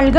வாழ்க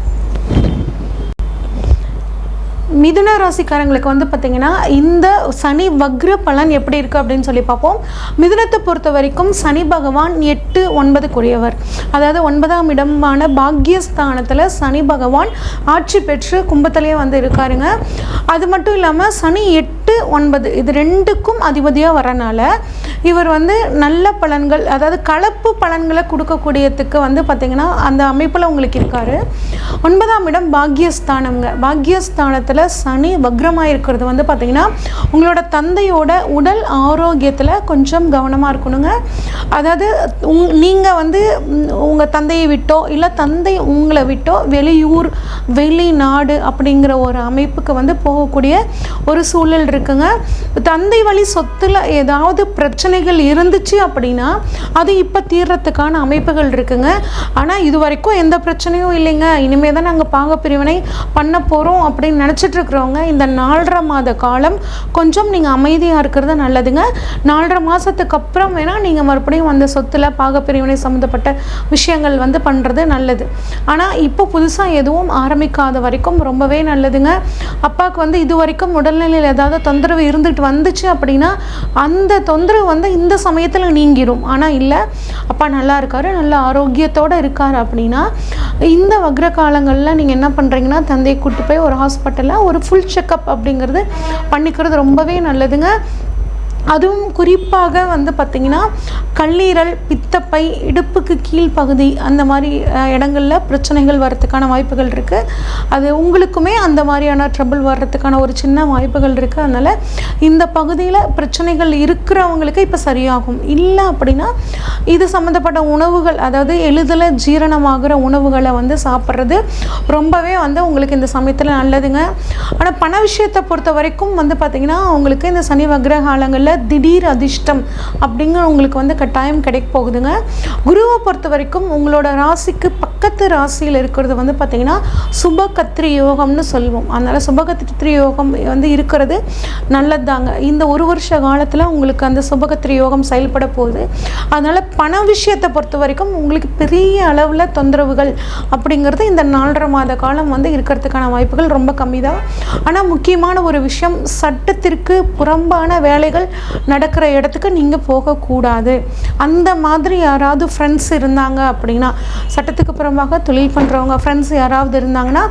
மிதுன ராசிக்காரங்களுக்கு வந்து பார்த்திங்கன்னா இந்த சனி வக்ர பலன் எப்படி இருக்குது அப்படின்னு சொல்லி பார்ப்போம். மிதுனத்தை பொறுத்த வரைக்கும் சனி பகவான் எட்டு ஒன்பதுக்குரியவர் அதாவது ஒன்பதாம் இடமான பாக்யஸ்தானத்தில் சனி பகவான் ஆட்சி பெற்று கும்பத்திலேயே வந்து இருக்காருங்க. அது மட்டும் இல்லாமல் சனி எட்டு ஒன்பது இது ரெண்டுக்கும் அதிபதியாக வரனால இவர் வந்து நல்ல பலன்கள் அதாவது கலப்பு பலன்களை கொடுக்கக்கூடியதுக்கு வந்து பார்த்திங்கன்னா அந்த அமைப்பில் உங்களுக்கு இருக்கார். ஒன்பதாம் இடம் பாக்யஸ்தானம்ங்க. பாக்யஸ்தானத்தில் சனி வக்ரமாக இருக்கிறது வந்து பார்த்திங்கன்னா உங்களோட தந்தையோட உடல் ஆரோக்கியத்தில் கொஞ்சம் கவனமாக இருக்கணுங்க. அதாவது உங் நீங்கள் வந்து உங்கள் தந்தையை விட்டோ இல்லை தந்தை உங்களை விட்டோ வெளியூர் வெளிநாடு அப்படிங்கிற ஒரு அமைப்புக்கு வந்து போகக்கூடிய ஒரு சூழல் இருக்குங்க. தந்தை வழி சொத்துல ஏதாவது பிரச்சனைகள் இருந்துச்சு அப்படின்னா அது இப்போ தீர்றதுக்கான அமைப்புகள் இருக்குங்க. ஆனால் இது வரைக்கும் எந்த பிரச்சனையும் இல்லைங்க. இனிமேல் தான் நாங்கள் பாக பிரிவினை பண்ண போகிறோம் அப்படின்னு நினச்சிட்டு இருக்கிறவங்க இந்த நாலரை மாத காலம் கொஞ்சம் நீங்கள் அமைதியாக இருக்கிறது நல்லதுங்க. நாலரை மாதத்துக்கு அப்புறம் வேணால் நீங்கள் மறுபடியும் அந்த சொத்தில் பாகப்பிரிவினை சம்மந்தப்பட்ட விஷயங்கள் வந்து பண்ணுறது நல்லது. ஆனால் இப்போ புதுசாக எதுவும் ஆரம்பிக்காத வரைக்கும் ரொம்பவே நல்லதுங்க. அப்பாவுக்கு வந்து இது வரைக்கும் உடல்நிலையில் ஏதாவது தொந்தரவு இருந்துட்டு வந்துச்சு அப்படின்னா அந்த தொந்தரவு வந்து இந்த சமயத்தில் நீங்கிடும் ஆனால் இல்லை அப்பா நல்லா இருக்காரு நல்ல ஆரோக்கியத்தோடு இருக்கார் அப்படின்னா இந்த வக்ர காலங்களில் நீங்கள் என்ன பண்ணுறீங்கன்னா தந்தையை கூட்டு போய் ஒரு ஹாஸ்பிட்டலில் ஒரு ஃபுல் செக்கப் அப்படிங்கிறது பண்ணிக்கிறது ரொம்பவே நல்லதுங்க. அதுவும் குறிப்பாக வந்து பார்த்திங்கன்னா கல்லீரல் பித்தப்பை இடுப்புக்கு கீழ்ப்பகுதி அந்த மாதிரி இடங்களில் இடங்கள்ல பிரச்சனைகள் வர்றதுக்கான வாய்ப்புகள் இருக்குது அது உங்களுக்குமே அந்த மாதிரியான ட்ரபிள் வர்றதுக்கான ஒரு சின்ன வாய்ப்புகள் இருக்குது அதனால் இந்த பகுதியில் பிரச்சனைகள் இருக்கிறவங்களுக்கு இப்போ சரியாகும். இல்லை அப்படின்னா இது சம்மந்தப்பட்ட உணவுகள் அதாவது எளிதில் ஜீரணமாகிற உணவுகளை வந்து சாப்பிட்றது ரொம்பவே வந்து உங்களுக்கு இந்த சமயத்தில் நல்லதுங்க. ஆனால் பண விஷயத்தை பொறுத்த வரைக்கும் வந்து பார்த்திங்கன்னா உங்களுக்கு இந்த சனி வக்ர இல்லை திடீர் அதிர்ஷ்டம் அப்படிங்கிற உங்களுக்கு வந்து கட்டாயம் கிடைக்க போகுதுங்க. குருவை பொறுத்த வரைக்கும் உங்களோட ராசிக்கு பக்கத்து ராசியில் இருக்கிறது வந்து பார்த்திங்கன்னா சுபகத்திரி யோகம்னு சொல்லுவோம். அதனால் சுபகத்திரி யோகம் வந்து இருக்கிறது நல்லதாங்க இந்த ஒரு வருஷ காலத்தில் உங்களுக்கு அந்த சுபகத்திரி யோகம் செயல்பட போகுது. அதனால் பண விஷயத்தை பொறுத்த வரைக்கும் உங்களுக்கு பெரிய அளவில் தொந்தரவுகள் அப்படிங்கிறது இந்த நாலரை மாத காலம் வந்து இருக்கிறதுக்கான வாய்ப்புகள் ரொம்ப கம்மி தான் ஆனால் முக்கியமான ஒரு விஷயம் சட்டத்திற்கு புறம்பான வேலைகள் நடக்கிற இடத்துக்கு நீங்கள் போகக்கூடாது. அந்த மாதிரி யாராவது ஃப்ரெண்ட்ஸ் இருந்தாங்க அப்படின்னா சட்டத்துக்கு புறம்பாக தொழில் பண்ணுறவங்க ஃப்ரெண்ட்ஸ் யாராவது இருந்தாங்கன்னா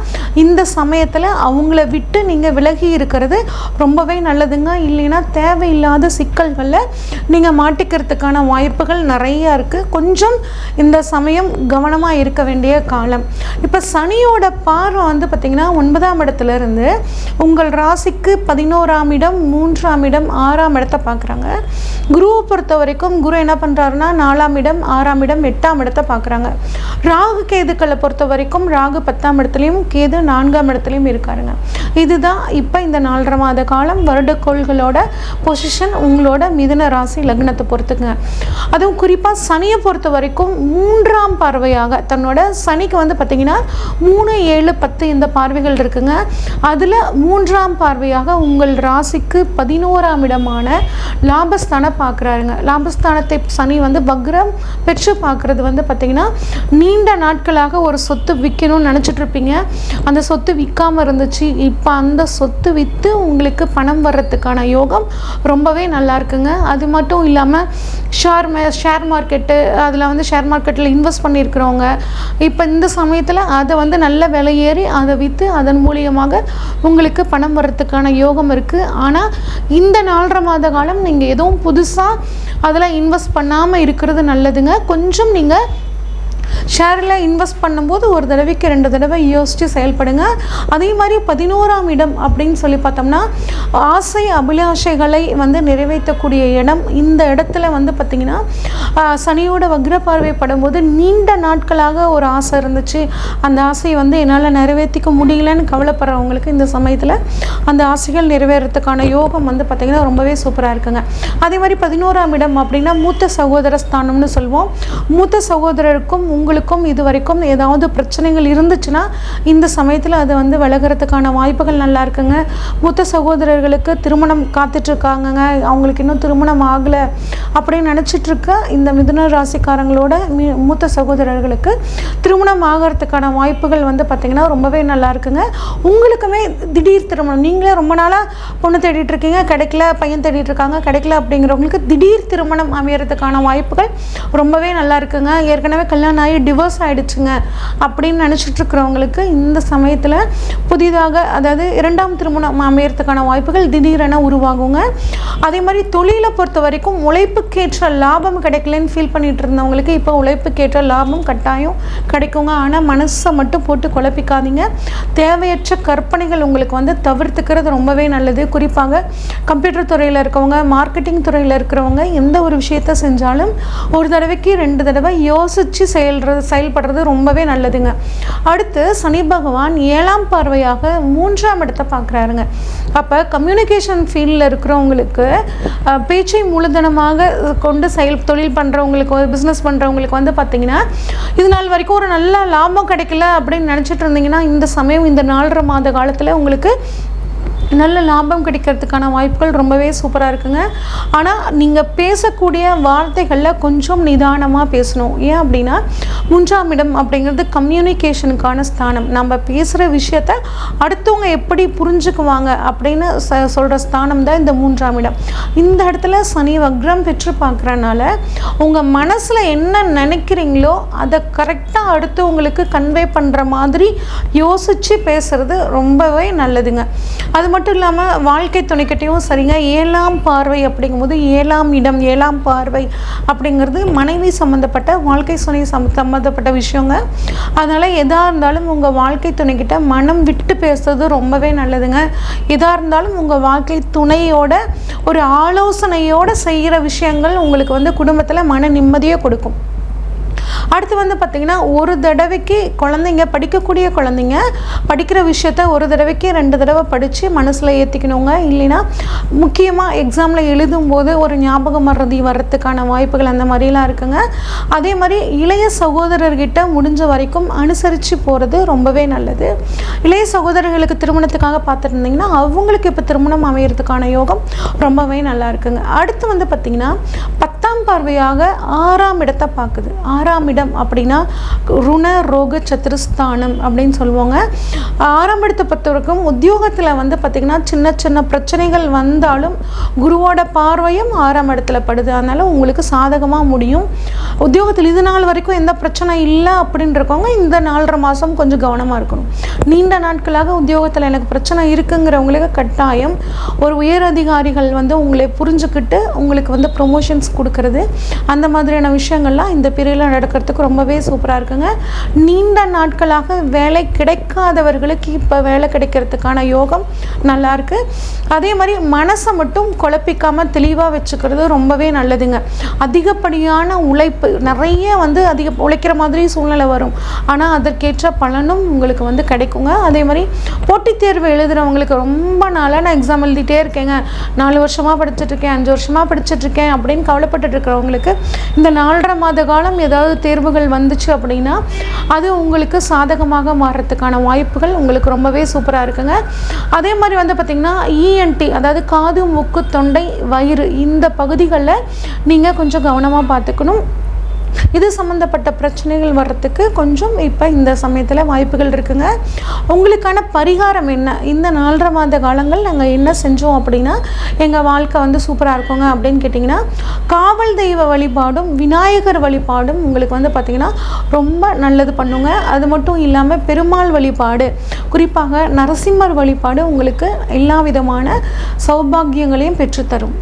இந்த சமயத்தில் அவங்கள விட்டு நீங்கள் விலகி இருக்கிறது ரொம்பவே நல்லதுங்க. இல்லைன்னா தேவையில்லாத சிக்கல்களில் நீங்கள் மாட்டிக்கிறதுக்கான வாய்ப்புகள் நிறையா இருக்குது கொஞ்சம் இந்த சமயம் கவனமாக இருக்க வேண்டிய காலம். இப்போ சனியோட பார்வை வந்து பார்த்திங்கன்னா ஒன்பதாம் இடத்துல இருந்து உங்கள் ராசிக்கு பதினோராம் இடம் மூன்றாம் இடம் ஆறாம் இடத்தை பார்க்குறாங்க. குருவை பொறுத்த வரைக்கும் குரு என்ன பண்ணுறாருன்னா நாலாம் இடம் ஆறாம் இடம் எட்டாம் இடத்தை பார்க்குறாங்க. ராகு கேதுக்களை பொறுத்த வரைக்கும் ராகு பத்தாம் இடத்துலையும் கேது நான்காம் இடத்துலையும் இருக்காருங்க. இதுதான் இப்போ இந்த நாலரை மாத காலம் வருடக்கோள்களோட பொசிஷன் உங்களோட மிதுன ராசி லக்னத்தை பொறுத்துக்குங்க. அதுவும் குறிப்பாக சனியை பொறுத்த வரைக்கும் மூன்றாம் பார்வையாக தன்னோட சனிக்கு வந்து பார்த்திங்கன்னா மூணு ஏழு பத்து இந்த பார்வைகள் இருக்குங்க. அதில் மூன்றாம் பார்வையாக உங்கள் ராசிக்கு பதினோராம் இடமான லாபஸ்தானம் பார்க்குறாருங்க. லாபஸ்தானத்தை சனி வந்து வக்ரம் பெற்று பார்க்குறது வந்து பார்த்திங்கன்னா நீண்ட நாட்களாக ஒரு சொத்து விற்கணும்னு நினச்சிட்ருப்பீங்க. அந்த சொத்து விற்காமல் இருந்துச்சு. இப்போ அந்த சொத்து விற்று உங்களுக்கு பணம் வர்றதுக்கான யோகம் ரொம்பவே நல்லா இருக்குங்க. அது மட்டும் இல்லாமல் ஷேர் ஷேர் மார்க்கெட்டு அதில் வந்து ஷேர் மார்க்கெட்டில் இன்வெஸ்ட் பண்ணியிருக்கிறவங்க இப்போ இந்த சமயத்தில் அதை வந்து நல்ல விலையேறி அதை விற்று அதன் மூலியமாக உங்களுக்கு பணம் வர்றதுக்கான யோகம் இருக்குது ஆனால் இந்த நாலரை மாத காலம் நீங்கள் எதுவும் புதுசாக அதில் இன்வெஸ்ட் பண்ணாமல் இருக்கிறது நல்லதுங்க. கொஞ்சம் நீங்கள் ஷேரில் இன்வெஸ்ட் பண்ணும்போது ஒரு தடவைக்கு ரெண்டு தடவை யோசித்து செயல்படுங்க. அதே மாதிரி பதினோராம் இடம் அப்படின்னு சொல்லி பார்த்தோம்னா ஆசை அபிலாஷைகளை வந்து நிறைவேற்றக்கூடிய இடம் இந்த இடத்துல வந்து பார்த்திங்கன்னா சனியோட வக்ர பார்வை படும்போது நீண்ட நாட்களாக ஒரு ஆசை இருந்துச்சு. அந்த ஆசையை வந்து என்னால் நிறைவேற்றிக்க முடியலன்னு கவலைப்படுறவங்களுக்கு இந்த சமயத்தில் அந்த ஆசைகள் நிறைவேறதுக்கான யோகம் வந்து பார்த்திங்கன்னா ரொம்பவே சூப்பராக இருக்குங்க. அதே மாதிரி பதினோராம் இடம் அப்படின்னா மூத்த சகோதர ஸ்தானம்னு சொல்லுவோம். மூத்த சகோதரருக்கும் உங்களுக்கும் இது வரைக்கும் ஏதாவது பிரச்சனைகள் இருந்துச்சுன்னா இந்த சமயத்தில் அது வந்து விலகிறதுக்கான வாய்ப்புகள் நல்லா இருக்குங்க. மூத்த சகோதரர்களுக்கு திருமணம் காத்துட்ருக்காங்கங்க. அவங்களுக்கு இன்னும் திருமணம் ஆகலை அப்படின்னு நினச்சிட்ருக்க இந்த மிதுன ராசிக்காரங்களோட மீ மூத்த சகோதரர்களுக்கு திருமணம் ஆகிறதுக்கான வாய்ப்புகள் வந்து பார்த்திங்கன்னா ரொம்பவே நல்லா இருக்குங்க. உங்களுக்குமே திடீர் திருமணம் நீங்களே ரொம்ப நாளாக பொண்ணு தேடிட்டு இருக்கீங்க கிடைக்கல பையன் தேடிட்டு இருக்காங்க கிடைக்கல அப்படிங்கிறவங்களுக்கு திடீர் திருமணம் அமையறதுக்கான வாய்ப்புகள் ரொம்பவே நல்லா இருக்குங்க. ஏற்கனவே கல்யாணம் ஆகி டிவோர்ஸ் ஆகிடுச்சுங்க அப்படின்னு நினச்சிட்டு இருக்கிறவங்களுக்கு இந்த சமயத்தில் புதிதாக அதாவது இரண்டாம் திருமணம் அமையறதுக்கான வாய்ப்புகள் திடீரென உருவாகுங்க. அதே மாதிரி தொழிலை பொறுத்த வரைக்கும் உழைப்புக்கேற்ற லாபம் கிடைக்கலன்னு ஃபீல் பண்ணிட்டு இருந்தவங்களுக்கு இப்போ உழைப்புக்கேற்ற லாபம் கட்டாயம் கிடைக்குங்க. ஆனால் மனசை மட்டும் போட்டு குழப்பிக்காதீங்க. தேவையற்ற கற்பனைகள் உங்களுக்கு வந்து தவிர்த்துக்கிறது ரொம்பவே நல்லது. குறிப்பாக கம்ப்யூட்டர் துறையில் இருக்கவங்க மார்க்கெட்டிங் துறையில் இருக்கிறவங்க எந்த ஒரு விஷயத்த செஞ்சாலும் ஒரு தடவைக்கு ரெண்டு தடவை யோசித்து செயல்றது செயல்படுறது ரொம்பவே நல்லதுங்க. அடுத்து சனி பகவான் ஏழாம் பார்வையாக மூன்றாம் இடத்தை பார்க்குறாருங்க. அப்போ கம்யூனிகேஷன் ஃபீல்டில் இருக்கிறவங்களுக்கு பேச்சை மூலதனமாக கொண்டு செயல் தொழில் பண்ணுறவங்களுக்கு பிஸ்னஸ் பண்ணுறவங்களுக்கு வந்து பார்த்திங்கன்னா இது நாள் வரைக்கும் ஒரு நல்ல லாபம் கிடைக்கல அப்படின்னு நினச்சிட்டு இருந்தீங்கன்னா இந்த சமயம் இந்த நாலரை மாத காலத்தில் உங்களுக்கு நல்ல லாபம் கிடைக்கிறதுக்கான வாய்ப்புகள் ரொம்பவே சூப்பராக இருக்குங்க. ஆனால் நீங்கள் பேசக்கூடிய வார்த்தைகளில் கொஞ்சம் நிதானமாக பேசணும். ஏன் அப்படின்னா மூன்றாம் இடம் அப்படிங்கிறது கம்யூனிகேஷனுக்கான ஸ்தானம். நம்ம பேசுகிற விஷயத்த அடுத்தவங்க எப்படி புரிஞ்சுக்குவாங்க அப்படின்னு ச சொல்கிற ஸ்தானம் தான் இந்த மூன்றாம் இடம் இந்த இடத்துல சனி வக்ரம் பெற்று பார்க்குறனால உங்கள் மனசில் என்ன நினைக்கிறீங்களோ அதை கரெக்டாக அடுத்தவங்களுக்கு கன்வே பண்ணுற மாதிரி யோசித்து பேசுகிறது ரொம்பவே நல்லதுங்க. அது மட்டும் மட்டும் இல்லாமல் வாழ்க்கை துணைக்கிட்டையும் சரிங்க. ஏழாம் பார்வை அப்படிங்கும்போது ஏழாம் இடம் ஏழாம் பார்வை அப்படிங்கிறது மனைவி சம்மந்தப்பட்ட வாழ்க்கை துணை சம் சம்மந்தப்பட்ட விஷயங்க. அதனால் எதாக இருந்தாலும் உங்கள் வாழ்க்கை துணைக்கிட்ட மனம் விட்டு பேசுறது ரொம்பவே நல்லதுங்க. எதாக இருந்தாலும் உங்கள் வாழ்க்கை துணையோட ஒரு ஆலோசனையோடு செய்கிற விஷயங்கள் உங்களுக்கு வந்து குடும்பத்தில் மன நிம்மதியை கொடுக்கும். அடுத்து வந்து பார்த்திங்கன்னா ஒரு தடவைக்கு குழந்தைங்க படிக்கக்கூடிய குழந்தைங்க படிக்கிற விஷயத்த ஒரு தடவைக்கு ரெண்டு தடவை படித்து மனசில் ஏற்றிக்கணுங்க இல்லைன்னா முக்கியமாக எக்ஸாமில் எழுதும்போது ஒரு ஞாபகம் மறதி வர்றதுக்கான வாய்ப்புகள் அந்த மாதிரிலாம் இருக்குங்க. அதே மாதிரி இளைய சகோதரர்கிட்ட முடிஞ்ச வரைக்கும் அனுசரித்து போகிறது ரொம்பவே நல்லது. இளைய சகோதரர்களுக்கு திருமணத்துக்காக பார்த்துருந்தீங்கன்னா அவங்களுக்கு இப்போ திருமணம் அமையிறதுக்கான யோகம் ரொம்பவே நல்லா இருக்குங்க. அடுத்து வந்து பார்த்திங்கன்னா பத்தாம் பார்வையாக ஆறாம் இடத்தை பார்க்குது. ஆறாம் இடம் அப்படின்னா ருண ரோக சத்துருஸ்தானம் அப்படின்னு சொல்லுவாங்க. ஆறாம் இடத்தை பொறுத்தவரைக்கும் உத்தியோகத்தில் வந்து பார்த்திங்கன்னா சின்ன சின்ன பிரச்சனைகள் வந்தாலும் குருவோட பார்வையும் ஆறாம் இடத்துல படுது. அதனால் உங்களுக்கு சாதகமாக முடியும். உத்தியோகத்தில் இது நாள் வரைக்கும் எந்த பிரச்சனை இல்லை அப்படின்னு இந்த நாலரை மாதம் கொஞ்சம் கவனமாக இருக்கணும். நீண்ட நாட்களாக உத்தியோகத்தில் எனக்கு பிரச்சனை இருக்குங்கிறவங்களுக்கு கட்டாயம் ஒரு உயர் அதிகாரிகள் வந்து உங்களை புரிஞ்சுக்கிட்டு உங்களுக்கு வந்து ப்ரொமோஷன்ஸ் கொடுக்கறது அந்த மாதிரியான விஷயங்கள்லாம் இந்த பீரியடில் நடக்கிறதுக்கு ரொம்பவே சூப்பராக இருக்குங்க. நீண்ட நாட்களாக வேலை கிடைக்காதவர்களுக்கு இப்போ வேலை கிடைக்கிறதுக்கான யோகம் நல்லா இருக்கு. அதே மாதிரி மனசை மட்டும் குழப்பிக்காமல் தெளிவாக வச்சுக்கிறது ரொம்பவே நல்லதுங்க. அதிகப்படியான உழைப்பு நிறைய வந்து அதிக உழைக்கிற மாதிரி சூழ்நிலை வரும். ஆனால் அதற்கேற்ற பலனும் உங்களுக்கு வந்து கிடைக்குங்க. அதே மாதிரி போட்டித் தேர்வு எழுதுகிறவங்களுக்கு ரொம்ப நாளாக நான் எக்ஸாம் எழுதிட்டே இருக்கேங்க. நாலு வருஷமாக படிச்சுட்டு இருக்கேன் அஞ்சு வருஷமாக படிச்சுட்டு இருக்கேன் அப்படின்னு இருக்கிறவங்களுக்கு இந்த நாலரை மாத காலம் ஏதாவது தேர்வுகள் வந்துச்சு அப்படின்னா அது உங்களுக்கு சாதகமாக மாறுறதுக்கான வாய்ப்புகள் உங்களுக்கு ரொம்பவே சூப்பராக இருக்குங்க. அதே மாதிரி வந்து பார்த்திங்கன்னா இஎன்டி அதாவது காது மூக்கு தொண்டை வயிறு இந்த பகுதிகளில் நீங்கள் கொஞ்சம் கவனமாக பார்த்துக்கணும். இது சம்மந்தப்பட்ட பிரச்சனைகள் வர்றதுக்கு கொஞ்சம் இப்போ இந்த சமயத்தில் வாய்ப்புகள் இருக்குங்க. உங்களுக்கான பரிகாரம் என்ன? இந்த நாலரை மாத காலங்கள் நாங்கள் என்ன செஞ்சோம் அப்படின்னா எங்கள் வாழ்க்கை வந்து சூப்பராக இருக்குங்க அப்படின்னு கேட்டிங்கன்னா காவல் தெய்வ வழிபாடும் விநாயகர் வழிபாடும் உங்களுக்கு வந்து பார்த்திங்கன்னா ரொம்ப நல்லது பண்ணுங்க. அது மட்டும் இல்லாமல் பெருமாள் வழிபாடு குறிப்பாக நரசிம்மர் வழிபாடு உங்களுக்கு எல்லா விதமான சௌபாகியங்களையும் பெற்றுத்தரும்.